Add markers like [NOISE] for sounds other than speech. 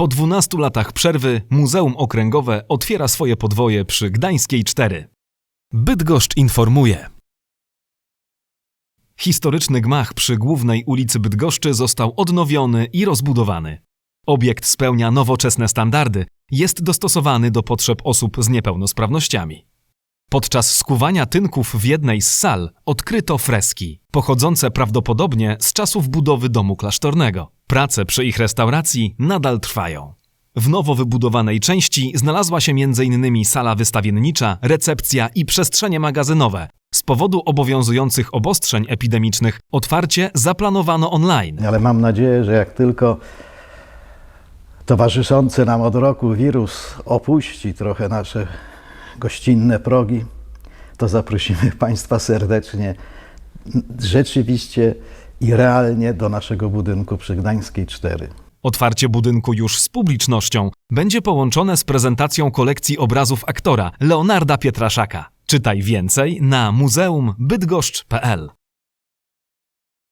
Po 12 latach przerwy Muzeum Okręgowe otwiera swoje podwoje przy Gdańskiej 4. Bydgoszcz informuje. Historyczny gmach przy głównej ulicy Bydgoszczy został odnowiony i rozbudowany. Obiekt spełnia nowoczesne standardy, jest dostosowany do potrzeb osób z niepełnosprawnościami. Podczas skuwania tynków w jednej z sal odkryto freski, pochodzące prawdopodobnie z czasów budowy domu klasztornego. Prace przy ich restauracji nadal trwają. W nowo wybudowanej części znalazła się m.in. sala wystawiennicza, recepcja i przestrzenie magazynowe. Z powodu obowiązujących obostrzeń epidemicznych otwarcie zaplanowano online. Ale mam nadzieję, że jak tylko towarzyszący nam od roku wirus opuści trochę nasze gościnne progi, to zaprosimy [LAUGHS] Państwa serdecznie rzeczywiście i realnie do naszego budynku przy Gdańskiej 4. Otwarcie budynku już z publicznością będzie połączone z prezentacją kolekcji obrazów aktora Leonarda Pietraszaka. Czytaj więcej na museumbydgoszcz.pl.